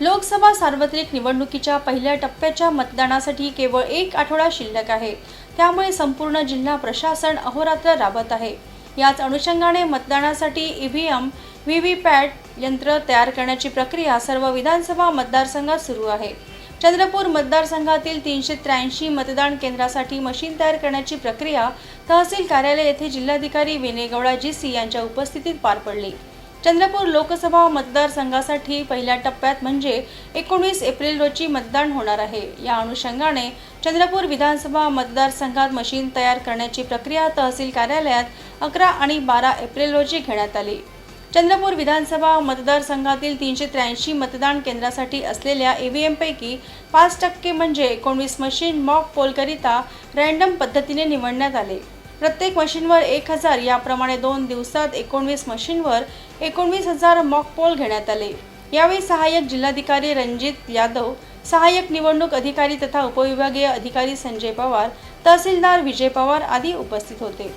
लोकसभा सार्वत्रिक निवडणुकीच्या पहिल्या टप्प्याच्या मतदानासाठी केवळ एक आठवडा शिल्लक आहे. त्यामुळे संपूर्ण जिल्हा प्रशासन अहोरात्र राबत आहे. याच अनुषंगाने मतदानासाठी ईव्हीएम व्ही व्ही पॅट यंत्र तयार करण्याची प्रक्रिया सर्व विधानसभा मतदारसंघात सुरू आहे. चंद्रपूर मतदारसंघातील तीनशे त्र्याऐंशी मतदान केंद्रासाठी मशीन तयार करण्याची प्रक्रिया तहसील कार्यालय येथे जिल्हाधिकारी विनय गौडा जी सी यांच्या उपस्थितीत पार पडली. चंद्रपूर लोकसभा मतदारसंघासाठी पहिल्या टप्प्यात म्हणजे एकोणवीस एप्रिल रोजी मतदान होणार आहे. या अनुषंगाने चंद्रपूर विधानसभा मतदारसंघात मशीन तयार करण्याची प्रक्रिया तहसील कार्यालयात अकरा आणि बारा एप्रिल रोजी घेण्यात आली. चंद्रपूर विधानसभा मतदारसंघातील तीनशे त्र्याऐंशी मतदान केंद्रासाठी असलेल्या ईव्हीएमपैकी पाच टक्के म्हणजे एकोणवीस मशीन मॉक पोलकरिता रँडम पद्धतीने निवडण्यात आले. प्रत्येक मशीनवर एक हजार याप्रमाणे दोन दिवसात एकोणवीस मशीनवर एकोणवीस हजार मॉक पोल घेण्यात आले. यावेळी सहाय्यक जिल्हाधिकारी रणजित यादव सहाय्यक निवडणूक अधिकारी तथा उपविभागीय अधिकारी संजय पवार तहसीलदार विजय पवार आदी उपस्थित होते.